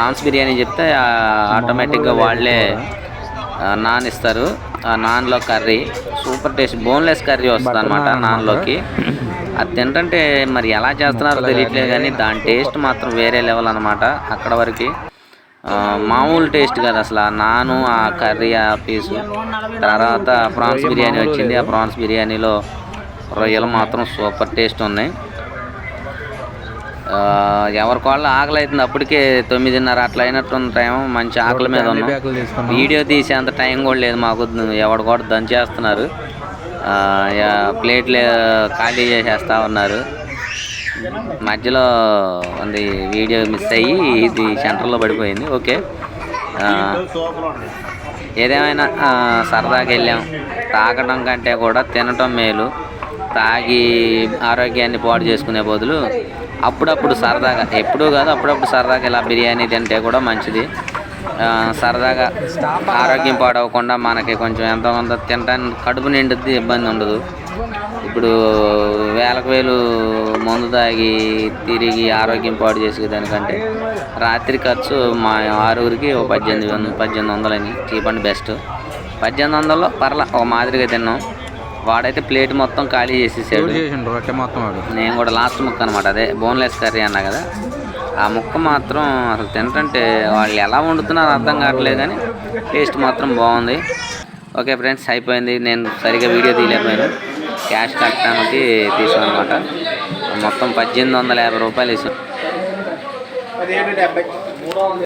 Prawns biryani చెప్తే ఆటోమేటిక్గా వాళ్ళే నాన్ ఇస్తారు ఆ నాన్లో curry. Super taste boneless curry వస్తుంది అనమాట నాన్లోకి. అది తింటుంటే మరి ఎలా చేస్తున్నారో తెలియట్లేదు కానీ దాని టేస్ట్ మాత్రం వేరే లెవెల్ అనమాట అక్కడ వరకు. మామూలు టేస్ట్ కాదు అసలు. ఆ నాను ఆ కర్రీ ఆ పీసు. తర్వాత ప్రాన్స్ బిర్యానీ వచ్చింది. ఆ ప్రాన్స్ బిర్యానీలో రొయ్యలు మాత్రం సూపర్ టేస్ట్ ఉన్నాయి. ఎవరికి వాళ్ళు ఆకలి అవుతుంది అప్పటికే తొమ్మిదిన్నర అట్లా అయినట్టు టైం. మంచి ఆకలి మీద ఉన్నాం. వీడియో తీసేంత టైం కూడా లేదు మాకు. ఎవడు కూడా దంచేస్తున్నారు. ప్లేట్లు ఖాళీ చేసేస్తా ఉన్నారు. మధ్యలో ఉంది వీడియో మిస్ అయ్యి ఇది సెంటర్లో పడిపోయింది. ఓకే. ఏదేమైనా సరదాగా వెళ్ళాం. తాగడం కంటే కూడా తినటం మేలు. తాగి ఆరోగ్యాన్ని పాడు చేసుకునే బదులు అప్పుడప్పుడు సరదాగా ఎప్పుడూ కాదు అప్పుడప్పుడు సరదాగా ఇలా బిర్యానీ తింటే కూడా మంచిది. సరదాగా ఆరోగ్యం పాడవకుండా మనకి కొంచెం ఎంతో కొంత తినడానికి కడుపు నిండుద్ది ఇబ్బంది ఉండదు. ఇప్పుడు వేలకు వేలు మందు తాగి తిరిగి ఆరోగ్యం పాడు చేసే దానికంటే రాత్రి ఖర్చు మా ఆరుగురికి ఒక పద్దెనిమిది వందలు పద్దెనిమిది వందలని. Cheap and best. పద్దెనిమిది వందల్లో పర్లా ఒక మాదిరిగా తిన్నాం. వాడైతే ప్లేట్ మొత్తం ఖాళీ చేసేసాడు. రొట్టె మొత్తం వాడు? నేను కూడా లాస్ట్ ముక్క అనమాట అదే బోన్లెస్ కర్రీ అన్నా కదా. ఆ ముక్క మాత్రం అసలు తింటుంటే వాళ్ళు ఎలా వండుతున్నారో అర్థం కావట్లేదు కానీ టేస్ట్ మాత్రం బాగుంది. ఓకే ఫ్రెండ్స్ అయిపోయింది. నేను సరిగా వీడియో తీయలేకపోయాను. క్యాష్ కట్టడానికి తీసాను అనమాట మొత్తం పద్దెనిమిది వందల యాభై రూపాయలు ఇస్తాను